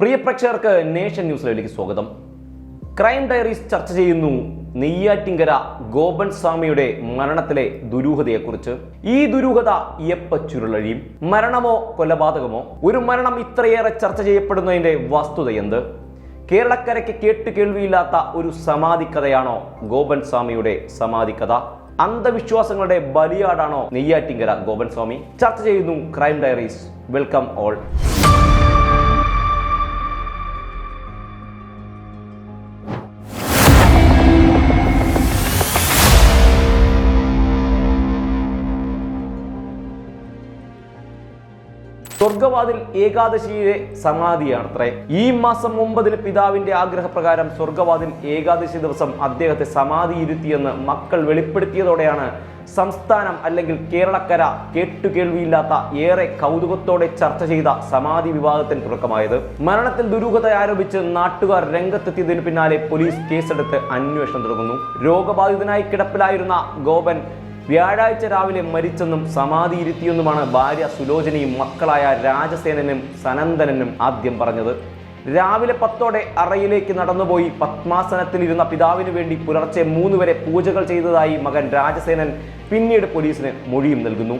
പ്രിയ പ്രേക്ഷകർക്ക് നേഷൻ ന്യൂസിലേക്ക് സ്വാഗതം. ക്രൈം ഡയറീസ് ചർച്ച ചെയ്യുന്നു നെയ്യാറ്റിങ്കര ഗോപൻ സ്വാമിയുടെ മരണത്തിലെ ദുരൂഹതയെക്കുറിച്ച്. ഈ ദുരൂഹത എപ്പ ചുരുളഴിയും? മരണമോ കൊലപാതകമോ? ഒരു മരണം ഇത്രയേറെ ചർച്ച ചെയ്യപ്പെടുന്നതിന്റെ വസ്തുത എന്ത്? കേരളക്കരയ്ക്ക് കേട്ട് കേൾവിയില്ലാത്ത ഒരു സമാധി കഥയാണോ ഗോപൻ സ്വാമിയുടെ സമാധി കഥ അന്ധവിശ്വാസങ്ങളുടെ ബലിയാടാണോ നെയ്യാറ്റിങ്കര ഗോപൻ സ്വാമി? ചർച്ച ചെയ്യുന്നു ക്രൈം ഡയറീസ്. Welcome all. സ്വർഗവാതിൽ ഏകാദശിയിലെ സമാധിയാണത്രേ. ഈ മാസം ഒമ്പതിന് പിതാവിന്റെ ആഗ്രഹപ്രകാരം സ്വർഗവാതിൽ ഏകാദശി ദിവസം അദ്ദേഹത്തെ സമാധിയിരുത്തിയെന്ന് മക്കൾ വെളിപ്പെടുത്തിയതോടെയാണ് സംസ്ഥാനം അല്ലെങ്കിൽ കേരളക്കര കേട്ടുകേൾവിയില്ലാത്ത ഏറെ കൗതുകത്തോടെ ചർച്ച ചെയ്ത സമാധി വിവാദത്തിന് തുടക്കമായത്. മരണത്തിൽ ദുരൂഹത ആരോപിച്ച് നാട്ടുകാർ രംഗത്തെത്തിയതിനു പിന്നാലെ പോലീസ് കേസെടുത്ത് അന്വേഷണം തുടങ്ങുന്നു. രോഗബാധിതനായി കിടപ്പിലായിരുന്ന ഗോപൻ വ്യാഴാഴ്ച രാവിലെ മരിച്ചെന്നും സമാധിയിരുത്തിയെന്നുമാണ് ഭാര്യ സുലോചനയും മക്കളായ രാജസേനനും സനന്ദനനും ആദ്യം പറഞ്ഞത്. രാവിലെ പത്തോടെ അറയിലേക്ക് നടന്നുപോയി പത്മാസനത്തിലിരുന്ന പിതാവിനു വേണ്ടി പുലർച്ചെ മൂന്ന് വരെ പൂജകൾ ചെയ്തതായി മകൻ രാജസേനൻ പിന്നീട് പോലീസിന് മൊഴിയും നൽകുന്നു.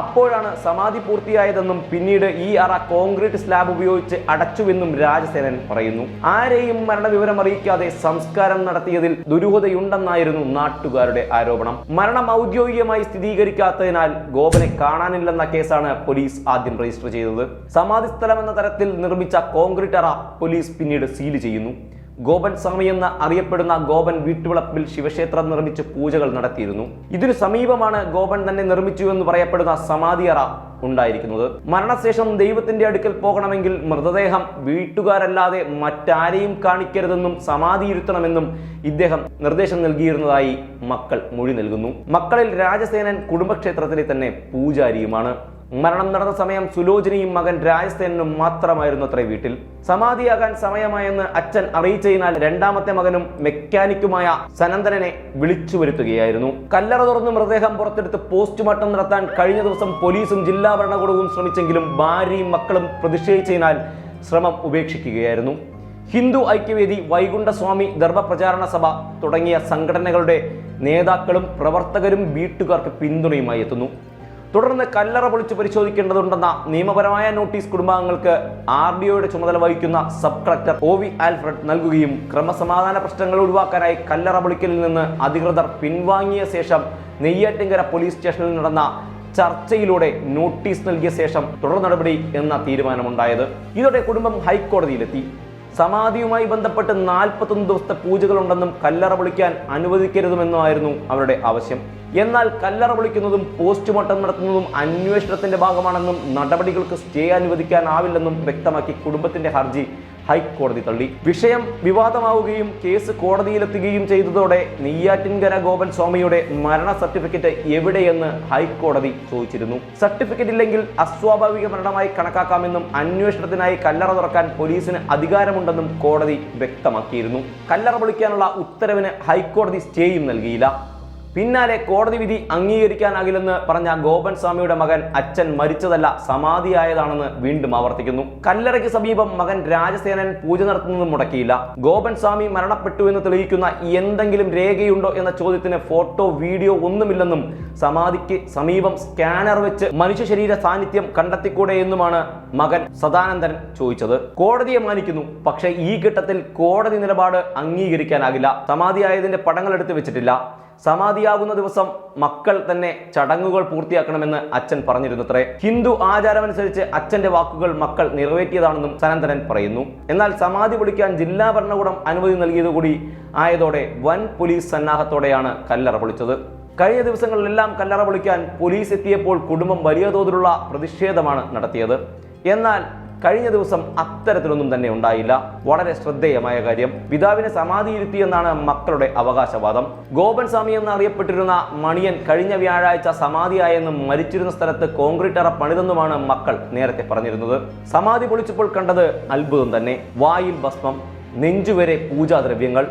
അപ്പോഴാണ് സമാധി പൂർത്തിയായതെന്നും പിന്നീട് ഈ അറ കോൺക്രീറ്റ് സ്ലാബ് ഉപയോഗിച്ച് അടച്ചുവെന്നും രാജസേനൻ പറയുന്നു. ആരെയും മരണവിവരം അറിയിക്കാതെ സംസ്കാരം നടത്തിയതിൽ ദുരൂഹതയുണ്ടെന്നായിരുന്നു നാട്ടുകാരുടെ ആരോപണം. മരണം ഔദ്യോഗികമായി സ്ഥിരീകരിക്കാത്തതിനാൽ ഗോപനെ കാണാനില്ലെന്ന കേസാണ് പോലീസ് ആദ്യം രജിസ്റ്റർ ചെയ്തത്. സമാധി സ്ഥലം എന്ന തരത്തിൽ നിർമ്മിച്ച കോൺക്രീറ്റ് അറ പോലീസ് പിന്നീട് സീൽ ചെയ്യുന്നു. ഗോപൻ സ്വാമി എന്ന് അറിയപ്പെടുന്ന ഗോപൻ വീട്ടുവളപ്പിൽ ശിവക്ഷേത്രം നിർമ്മിച്ച് പൂജകൾ നടത്തിയിരുന്നു. ഇതിനു സമീപമാണ് ഗോപൻ തന്നെ നിർമ്മിച്ചു എന്ന് പറയപ്പെടുന്ന സമാധിയറ ഉണ്ടായിരിക്കുന്നത്. മരണശേഷം ദൈവത്തിന്റെ അടുക്കൽ പോകണമെങ്കിൽ മൃതദേഹം വീട്ടുകാരല്ലാതെ മറ്റാരെയും കാണിക്കരുതെന്നും സമാധിയിരുത്തണമെന്നും ഇദ്ദേഹം നിർദ്ദേശം നൽകിയിരുന്നതായി മക്കൾ മൊഴി നൽകുന്നു. മക്കളിൽ രാജസേനൻ കുടുംബക്ഷേത്രത്തിലെ തന്നെ പൂജാരിയുമാണ്. മരണം നടന്ന സമയം സുലോചനയും മകൻ രാജസേനനും മാത്രമായിരുന്നു അത്ര വീട്ടിൽ. സമാധിയാകാൻ സമയമായെന്ന് അച്ഛൻ അറിയിച്ചതിനാൽ രണ്ടാമത്തെ മകനും മെക്കാനിക്കുമായ സനന്ദനനെ വിളിച്ചു വരുത്തുകയായിരുന്നു. കല്ലറ തുറന്ന് മൃതദേഹം പുറത്തെടുത്ത് പോസ്റ്റ്മോർട്ടം നടത്താൻ കഴിഞ്ഞ ദിവസം പോലീസും ജില്ലാ ഭരണകൂടവും ശ്രമിച്ചെങ്കിലും ഭാര്യയും മക്കളും പ്രതിഷേധിച്ചതിനാൽ ശ്രമം ഉപേക്ഷിക്കുകയായിരുന്നു. ഹിന്ദു ഐക്യവേദി വൈകുണ്ഠസ്വാമി ധർമ്മപ്രചാരണ സഭ തുടങ്ങിയ സംഘടനകളുടെ നേതാക്കളും പ്രവർത്തകരും വീട്ടുകാർക്ക് പിന്തുണയുമായി എത്തുന്നു. തുടർന്ന് കല്ലറ പൊളിച്ച് പരിശോധിക്കേണ്ടതുണ്ടെന്ന നിയമപരമായ നോട്ടീസ് കുടുംബാംഗങ്ങൾക്ക് ആർ ഡി ഒയുടെ ചുമതല വഹിക്കുന്ന sub collector O V Alfred നൽകുകയും ക്രമസമാധാന പ്രശ്നങ്ങൾ ഒഴിവാക്കാനായി കല്ലറ പൊളിക്കലിൽ നിന്ന് അധികൃതർ പിൻവാങ്ങിയ ശേഷം നെയ്യാറ്റിങ്കര പോലീസ് സ്റ്റേഷനിൽ നടന്ന ചർച്ചയിലൂടെ നോട്ടീസ് നൽകിയ ശേഷം തുടർ നടപടി എന്ന തീരുമാനമുണ്ടായത്. ഇതോടെ കുടുംബം ഹൈക്കോടതിയിലെത്തി. സമാധിയുമായി ബന്ധപ്പെട്ട് നാൽപ്പത്തൊന്ന് ദിവസത്തെ പൂജകളുണ്ടെന്നും കല്ലറ പൊളിക്കാൻ അനുവദിക്കരുതുമെന്നുമായിരുന്നു അവരുടെ ആവശ്യം. എന്നാൽ കല്ലറ വിളിക്കുന്നതും പോസ്റ്റ്മോർട്ടം നടത്തുന്നതും അന്വേഷണത്തിന്റെ ഭാഗമാണെന്നും നടപടികൾക്ക് സ്റ്റേ അനുവദിക്കാനാവില്ലെന്നും വ്യക്തമാക്കി കുടുംബത്തിന്റെ ഹർജി. ഹൈക്കോടതി തള്ളി. വിഷയം വിവാദമാവുകയും കേസ് കോടതിയിലെത്തുകയും ചെയ്തതോടെ നെയ്യാറ്റിൻകര ഗോപൻ സ്വാമിയുടെ മരണ സർട്ടിഫിക്കറ്റ് എവിടെയെന്ന് ഹൈക്കോടതി ചോദിച്ചിരുന്നു. സർട്ടിഫിക്കറ്റ് ഇല്ലെങ്കിൽ അസ്വാഭാവിക മരണമായി കണക്കാക്കാമെന്നും അന്വേഷണത്തിനായി കല്ലറ തുറക്കാൻ പോലീസിന് അധികാരമുണ്ടെന്നും കോടതി വ്യക്തമാക്കിയിരുന്നു. കല്ലറ പൊളിക്കാനുള്ള ഉത്തരവിന് ഹൈക്കോടതി സ്റ്റേയും നൽകിയില്ല. പിന്നാലെ കോടതി വിധി അംഗീകരിക്കാനാകില്ലെന്ന് പറഞ്ഞ ഗോപൻ സ്വാമിയുടെ മകൻ അച്ഛൻ മരിച്ചതല്ല സമാധിയായതാണെന്ന് വീണ്ടും ആവർത്തിക്കുന്നു. കല്ലറയ്ക്ക് സമീപം മകൻ രാജസേനൻ പൂജ നടത്തുന്നത് മുടക്കിയില്ല. ഗോപൻ സ്വാമി മരണപ്പെട്ടു എന്ന് തെളിയിക്കുന്ന എന്തെങ്കിലും രേഖയുണ്ടോ എന്ന ചോദ്യത്തിന് ഫോട്ടോ വീഡിയോ ഒന്നുമില്ലെന്നും സമാധിക്ക് സമീപം സ്കാനർ വെച്ച് മനുഷ്യ ശരീര സാന്നിധ്യം കണ്ടെത്തിക്കൂടെ എന്നുമാണ് മകൻ സദാനന്ദൻ ചോദിച്ചത്. കോടതിയെ മാനിക്കുന്നു പക്ഷേ ഈ ഘട്ടത്തിൽ കോടതി നിലപാട് അംഗീകരിക്കാനാകില്ല. സമാധിയായതിന്റെ പടങ്ങൾ എടുത്തു വെച്ചിട്ടില്ല. സമാധിയാകുന്ന ദിവസം മക്കൾ തന്നെ ചടങ്ങുകൾ പൂർത്തിയാക്കണമെന്ന് അച്ഛൻ പറഞ്ഞിരുന്നത്രേ. ഹിന്ദു ആചാരമനുസരിച്ച് അച്ഛന്റെ വാക്കുകൾ മക്കൾ നിറവേറ്റിയതാണെന്നും സനന്ദനൻ പറയുന്നു. എന്നാൽ സമാധി പൊളിക്കാൻ ജില്ലാ ഭരണകൂടം അനുമതി നൽകിയതുകൂടി ആയതോടെ വൻ പോലീസ് സന്നാഹത്തോടെയാണ് കല്ലറ പൊളിച്ചത്. കഴിഞ്ഞ ദിവസങ്ങളിലെല്ലാം കല്ലറ പൊളിക്കാൻ പോലീസ് എത്തിയപ്പോൾ കുടുംബം വലിയ തോതിലുള്ള പ്രതിഷേധമാണ് നടത്തിയത്. എന്നാൽ കഴിഞ്ഞ ദിവസം അത്തരത്തിലൊന്നും തന്നെ ഉണ്ടായില്ല. വളരെ ശ്രദ്ധേയമായ കാര്യം. പിതാവിനെ സമാധിയിരുത്തിയെന്നാണ് മക്കളുടെ അവകാശവാദം. ഗോപൻ സ്വാമി എന്ന് അറിയപ്പെട്ടിരുന്ന മണിയൻ കഴിഞ്ഞ വ്യാഴാഴ്ച സമാധിയായെന്നും മരിച്ചിരുന്ന സ്ഥലത്ത് കോൺക്രീറ്റ് അറ പണിതെന്നുമാണ് മക്കൾ നേരത്തെ പറഞ്ഞിരുന്നത്. സമാധി പൊളിച്ചപ്പോൾ കണ്ടത് അത്ഭുതം തന്നെ. വായിൽ ഭസ്മം നെഞ്ചുവരെ പൂജാദ്രവ്യങ്ങൾ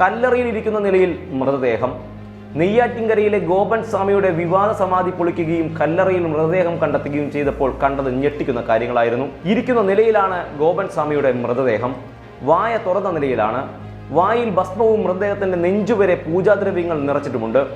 കല്ലറയിൽ ഇരിക്കുന്ന നിലയിൽ മൃതദേഹം. നെയ്യാറ്റിൻകരയിലെ ഗോപൻ സ്വാമിയുടെ വിവാദ സമാധി പൊളിക്കുകയും കല്ലറയിൽ മൃതദേഹം കണ്ടെത്തുകയും ചെയ്തപ്പോൾ കണ്ടത് ഞെട്ടിക്കുന്ന കാര്യങ്ങളായിരുന്നു. ഇരിക്കുന്ന നിലയിലാണ് ഗോപൻ സ്വാമിയുടെ മൃതദേഹം. വായ തുറന്ന നിലയിലാണ്. വായിൽ ഭസ്മവും മൃതദേഹത്തിന്റെ നെഞ്ചുവരെ പൂജാദ്രവ്യങ്ങൾ നിറച്ചിട്ടുമുണ്ട്.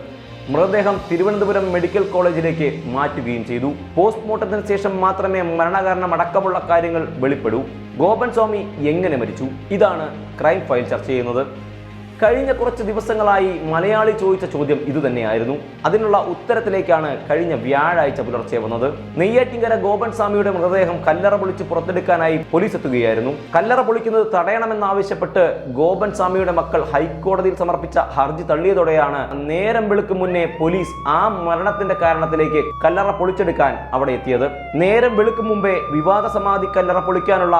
മൃതദേഹം തിരുവനന്തപുരം മെഡിക്കൽ കോളേജിലേക്ക് മാറ്റുകയും ചെയ്തു. പോസ്റ്റ്മോർട്ടത്തിന് ശേഷം മാത്രമേ മരണകാരണം അടക്കമുള്ള കാര്യങ്ങൾ വെളിപ്പെടൂ. ഗോപൻ സ്വാമി എങ്ങനെ മരിച്ചു? ഇതാണ് ക്രൈം ഫയൽ ചർച്ച ചെയ്യുന്നത്. കഴിഞ്ഞ കുറച്ച് ദിവസങ്ങളായി മലയാളി ചോദിച്ച ചോദ്യം ഇതുതന്നെയായിരുന്നു. അതിനുള്ള ഉത്തരത്തിലേക്കാണ് കഴിഞ്ഞ വ്യാഴാഴ്ച പുലർച്ചെ വന്നത്. നെയ്യാറ്റിങ്കര ഗോപൻ സ്വാമിയുടെ മൃതദേഹം കല്ലറ പൊളിച്ച് പുറത്തെടുക്കാനായി പോലീസ് എത്തുകയായിരുന്നു. കല്ലറ പൊളിക്കുന്നത് തടയണമെന്നാവശ്യപ്പെട്ട് ഗോപൻ സ്വാമിയുടെ മക്കൾ ഹൈക്കോടതിയിൽ സമർപ്പിച്ച ഹർജി തള്ളിയതോടെയാണ് നേരം വെളുക്കും മുന്നേ പോലീസ് ആ മരണത്തിന്റെ കാരണത്തിലേക്ക് കല്ലറ പൊളിച്ചെടുക്കാൻ അവിടെ എത്തിയത്. നേരം വെളുക്കും മുമ്പേ വിവാദ സമാധി കല്ലറ പൊളിക്കാനുള്ള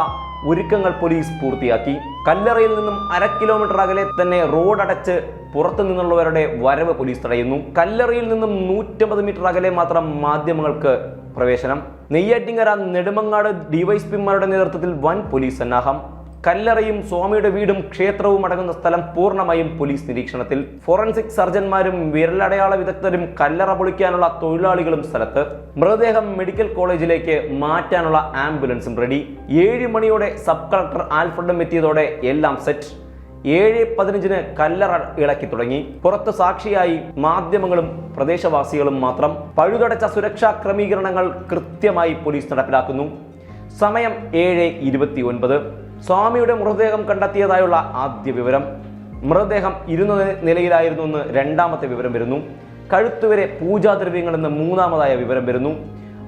ഒരുക്കങ്ങൾ പോലീസ് പൂർത്തിയാക്കി. കല്ലറയിൽ നിന്നും അര കിലോമീറ്റർ അകലെ തന്നെ റോഡ് അടച്ച് പുറത്തു നിന്നുള്ളവരുടെ വരവ് പോലീസ് തടയുന്നു. കല്ലറയിൽ നിന്നും നൂറ്റമ്പത് മീറ്റർ അകലെ മാത്രം മാധ്യമങ്ങൾക്ക് പ്രവേശനം. നെയ്യാറ്റിങ്കര നെടുമങ്ങാട് ഡിവൈഎസ്പിമാരുടെ നേതൃത്വത്തിൽ വൻ പോലീസ് സന്നാഹം. കല്ലറയും സ്വാമിയുടെ വീടും ക്ഷേത്രവും അടങ്ങുന്ന സ്ഥലം പൂർണമായും പോലീസ് നിരീക്ഷണത്തിൽ. ഫോറൻസിക് സർജന്മാരും വിരലടയാള വിദഗ്ധരും കല്ലറ പൊളിക്കാനുള്ള തൊഴിലാളികളും സ്ഥലത്ത്. മൃതദേഹം മെഡിക്കൽ കോളേജിലേക്ക് മാറ്റാനുള്ള ആംബുലൻസും റെഡി. ഏഴ് മണിയോടെ സബ് കളക്ടർ ആൽഫ്രഡും എത്തിയതോടെ എല്ലാം സെറ്റ്. ഏഴ് പതിനഞ്ചിന് കല്ലറ ഇളക്കി തുടങ്ങി. പുറത്ത് സാക്ഷിയായി മാധ്യമങ്ങളും പ്രദേശവാസികളും മാത്രം. പഴുതടച്ച സുരക്ഷാ ക്രമീകരണങ്ങൾ കൃത്യമായി പോലീസ് നടപ്പിലാക്കുന്നു. സമയം ഏഴ് ഇരുപത്തി ഒൻപത് സ്വാമിയുടെ മൃതദേഹം കണ്ടെത്തിയതായുള്ള ആദ്യ വിവരം. മൃതദേഹം ഇരുന്ന നിലയിലായിരുന്നു എന്ന് രണ്ടാമത്തെ വിവരം വരുന്നു. കഴുത്തുവരെ പൂജാദ്രവ്യങ്ങൾ എന്ന് മൂന്നാമതായ വിവരം വരുന്നു.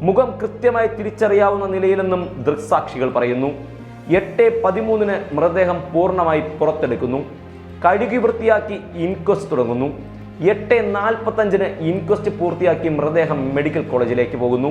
മുഖം കൃത്യമായി തിരിച്ചറിയാവുന്ന നിലയിലെന്നും ദൃക്സാക്ഷികൾ പറയുന്നു. എട്ട് പതിമൂന്നിന് മൃതദേഹം പൂർണമായി പുറത്തെടുക്കുന്നു. കഴുകി വൃത്തിയാക്കി ഇൻക്വസ്റ്റ് തുടങ്ങുന്നു. എട്ട് നാൽപ്പത്തഞ്ചിന് ഇൻക്വസ്റ്റ് പൂർത്തിയാക്കി മൃതദേഹം മെഡിക്കൽ കോളേജിലേക്ക് പോകുന്നു.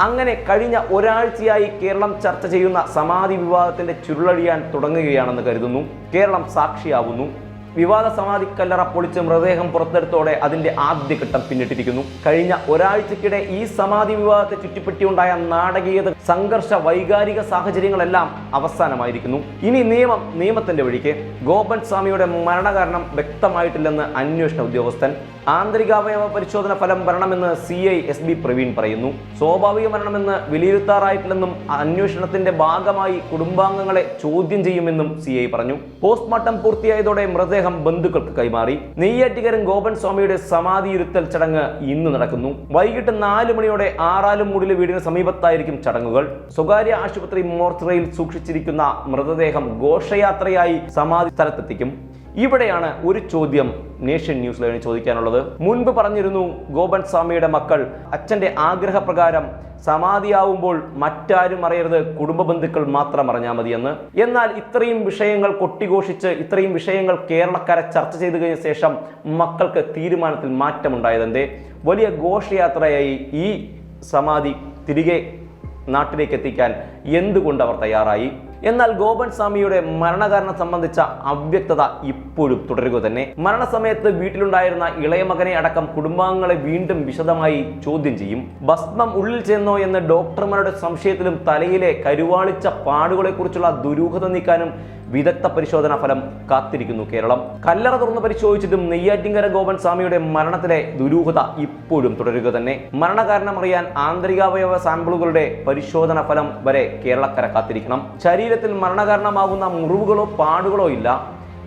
അങ്ങനെ കഴിഞ്ഞ ഒരാഴ്ചയായി കേരളം ചർച്ച ചെയ്യുന്ന സമാധി വിവാദത്തിന്റെ ചുരുളഴിയാൻ തുടങ്ങുകയാണെന്ന് കരുതുന്നു. കേരളം സാക്ഷിയാവുന്നു. വിവാദ സമാധി കല്ലറ പൊളിച്ച് മൃതദേഹം പുറത്തെടുത്തോടെ അതിന്റെ ആദ്യഘട്ടം പിന്നിട്ടിരിക്കുന്നു. കഴിഞ്ഞ ഒരാഴ്ചക്കിടെ ഈ സമാധി വിവാദത്തെ ചുറ്റിപ്പറ്റിയുണ്ടായ നാടകീയത സംഘർഷ വൈകാരിക സാഹചര്യങ്ങളെല്ലാം അവസാനമായിരിക്കുന്നു. ഇനി നിയമം നിയമത്തിന്റെ വഴിക്ക് ഗോപൻ സ്വാമിയുടെ മരണകാരണം വ്യക്തമായിട്ടില്ലെന്ന് അന്വേഷണ ഉദ്യോഗസ്ഥൻ. ആന്തരികാവയവ പരിശോധന ഫലം വരണമെന്ന് C I S B Praveen പറയുന്നു. സ്വാഭാവിക മരണമെന്ന് വിലയിരുത്താറായിട്ടില്ലെന്നും അന്വേഷണത്തിന്റെ ഭാഗമായി കുടുംബാംഗങ്ങളെ ചോദ്യം ചെയ്യുമെന്നും സി ഐ പറഞ്ഞു. പോസ്റ്റ്മോർട്ടം പൂർത്തിയായതോടെ മൃതദേഹം ബന്ധുക്കൾക്ക് കൈമാറി. നെയ്യാറ്റിക്കരൻ ഗോപൻ സ്വാമിയുടെ സമാധിയിരുത്തൽ ചടങ്ങ് ഇന്ന് നടക്കുന്നു. വൈകിട്ട് നാല് മണിയോടെ ആറാലും മൂടിലെ വീടിന് സമീപത്തായിരിക്കും ചടങ്ങുകൾ. സ്വകാര്യ ആശുപത്രി മോർച്ചറയിൽ സൂക്ഷിച്ചിരിക്കുന്ന മൃതദേഹം ഘോഷയാത്രയായി സമാധി സ്ഥലത്തെത്തിക്കും. ഇവിടെയാണ് ഒരു ചോദ്യം നേഷ്യൻ ന്യൂസ് ലൈവിന് ചോദിക്കാനുള്ളത്. മുൻപ് പറഞ്ഞിരുന്നു ഗോപൻ സ്വാമിയുടെ മക്കൾ അച്ഛന്റെ ആഗ്രഹപ്രകാരം സമാധിയാവുമ്പോൾ മറ്റാരും അറിയരുത് കുടുംബ ബന്ധുക്കൾ മാത്രം അറിഞ്ഞാൽ മതിയെന്ന്. എന്നാൽ ഇത്രയും വിഷയങ്ങൾ കൊട്ടിഘോഷിച്ച് ഇത്രയും വിഷയങ്ങൾ കേരളക്കാരെ ചർച്ച ചെയ്തു കഴിഞ്ഞ ശേഷം മക്കൾക്ക് തീരുമാനത്തിൽ മാറ്റമുണ്ടായതെന്തേ? വലിയ ഘോഷയാത്രയായി ഈ സമാധി തിരികെ നാട്ടിലേക്ക് എത്തിക്കാൻ എന്തുകൊണ്ട് അവർ തയ്യാറായി? എന്നാൽ ഗോപൻ സ്വാമിയുടെ മരണകാരണം സംബന്ധിച്ച അവ്യക്തത ഇപ്പോഴും തുടരുക തന്നെ. മരണസമയത്ത് വീട്ടിലുണ്ടായിരുന്ന ഇളയ മകനെ അടക്കം കുടുംബാംഗങ്ങളെ വീണ്ടും വിശദമായി ചോദ്യം ചെയ്യും. ഭസ്മം ഉള്ളിൽ ചെന്നോ എന്ന് ഡോക്ടർമാരുടെ സംശയത്തിലും തലയിലെ കരുവാളിച്ച പാടുകളെക്കുറിച്ചുള്ള ദുരൂഹത നീക്കാനും വിദഗ്ധ പരിശോധനാ ഫലം കാത്തിരിക്കുന്നു കേരളം. കല്ലറ തുറന്ന് പരിശോധിച്ചിട്ടും നെയ്യാറ്റിങ്കര ഗോപൻ സ്വാമിയുടെ മരണത്തിലെ ദുരൂഹത ഇപ്പോഴും തുടരുക തന്നെ. മരണകാരണം അറിയാൻ ആന്തരികാവയവ സാമ്പിളുകളുടെ പരിശോധനാ ഫലം വരെ കേരളക്കര കാത്തിരിക്കണം. ശരീരത്തിൽ മരണകാരണമാകുന്ന മുറിവുകളോ പാടുകളോ ഇല്ല.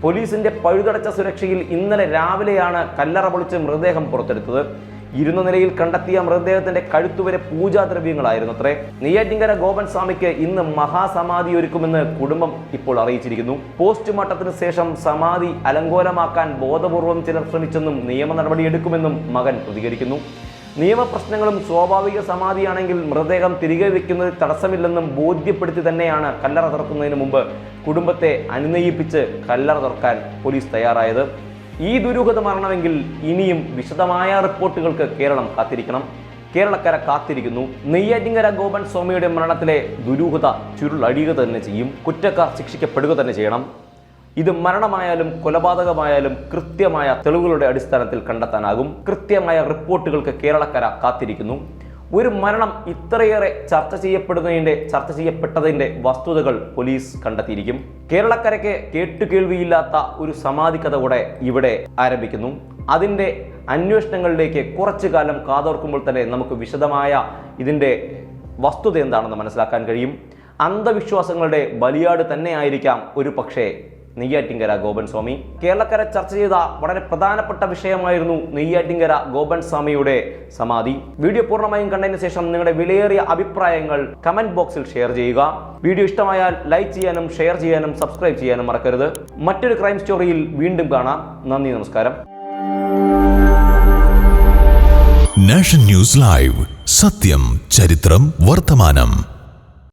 പോലീസിന്റെ പഴുതടച്ച സുരക്ഷയിൽ ഇന്നലെ രാവിലെയാണ് കല്ലറ പൊളിച്ച് മൃതദേഹം പുറത്തെടുത്തത്. ഇരുന്ന നിലയിൽ കണ്ടെത്തിയ മൃതദേഹത്തിന്റെ കഴുത്തുവരെ പൂജാദ്രവ്യങ്ങളായിരുന്നു അത്രേ നെയ്യാറ്റിങ്കര ഗോപൻ സ്വാമിക്ക് ഇന്ന് മഹാസമാധി ഒരുക്കുമെന്ന് കുടുംബം ഇപ്പോൾ അറിയിച്ചിരിക്കുന്നു. പോസ്റ്റ്മോർട്ടത്തിന് ശേഷം സമാധി അലങ്കോലമാക്കാൻ ബോധപൂർവം ചിലർ ശ്രമിച്ചെന്നും നിയമ നടപടിയെടുക്കുമെന്നും മകൻ പ്രതികരിക്കുന്നു. നിയമപ്രശ്നങ്ങളും സ്വാഭാവിക സമാധിയാണെങ്കിൽ മൃതദേഹം തിരികെ വയ്ക്കുന്നതിൽ തടസ്സമില്ലെന്നും ബോധ്യപ്പെടുത്തി തന്നെയാണ് കല്ലറ തുറക്കുന്നതിന് മുമ്പ് കുടുംബത്തെ അനുനയിപ്പിച്ച് കല്ലറ തുറക്കാൻ പോലീസ് തയ്യാറായത്. ഈ ദുരൂഹത മരണമെങ്കിൽ ഇനിയും വിശദമായ റിപ്പോർട്ടുകൾക്ക് കേരളം കാത്തിരിക്കണം. കേരളക്കര കാത്തിരിക്കുന്നു. നെയ്യാറ്റിങ്കര ഗോപൻ സ്വാമിയുടെ മരണത്തിലെ ദുരൂഹത ചുരുളടിയുക തന്നെ ചെയ്യും. കുറ്റക്കാർ ശിക്ഷിക്കപ്പെടുക തന്നെ ചെയ്യണം. ഇത് മരണമായാലും കൊലപാതകമായാലും കൃത്യമായ തെളിവുകളുടെ അടിസ്ഥാനത്തിൽ കണ്ടെത്താനാകും. കൃത്യമായ റിപ്പോർട്ടുകൾക്ക് കേരളക്കര കാത്തിരിക്കുന്നു. ഒരു മരണം ഇത്രയേറെ ചർച്ച ചെയ്യപ്പെടുന്നതിന്റെ ചർച്ച ചെയ്യപ്പെട്ടതിന്റെ വസ്തുതകൾ പോലീസ് കണ്ടെത്തിയിരിക്കും. കേരളക്കരയ്ക്ക് കേട്ടുകേൾവിയില്ലാത്ത ഒരു സമാധി കഥ കൂടെ ഇവിടെ ആരംഭിക്കുന്നു. അതിന്റെ അന്വേഷണങ്ങളിലേക്ക് കുറച്ചു കാലം കാതോർക്കുമ്പോൾ തന്നെ നമുക്ക് വിശദമായ ഇതിന്റെ വസ്തുത എന്താണെന്ന് മനസ്സിലാക്കാൻ കഴിയും. അന്ധവിശ്വാസങ്ങളുടെ ബലിയാട് തന്നെയായിരിക്കാം ഒരു പക്ഷേ നെയ്യാറ്റിങ്കര ഗോപൻ സ്വാമി. കേരളക്കര ചർച്ച ചെയ്ത വളരെ പ്രധാനപ്പെട്ട വിഷയമായിരുന്നു നെയ്യാറ്റിങ്കര ഗോപൻ സ്വാമിയുടെ സമാധി. വീഡിയോ പൂർണമായും കണ്ടതിന് ശേഷം നിങ്ങളുടെ വിലയേറിയ അഭിപ്രായങ്ങൾ കമന്റ് ബോക്സിൽ ഷെയർ ചെയ്യുക. വീഡിയോ ഇഷ്ടമായാൽ ലൈക്ക് ചെയ്യാനും ഷെയർ ചെയ്യാനും സബ്സ്ക്രൈബ് ചെയ്യാനും മറക്കരുത്. മറ്റൊരു ക്രൈം സ്റ്റോറിയിൽ വീണ്ടും കാണാം. നന്ദി നമസ്കാരം. Nation news live. സത്യം ചരിത്രം വർത്തമാനം.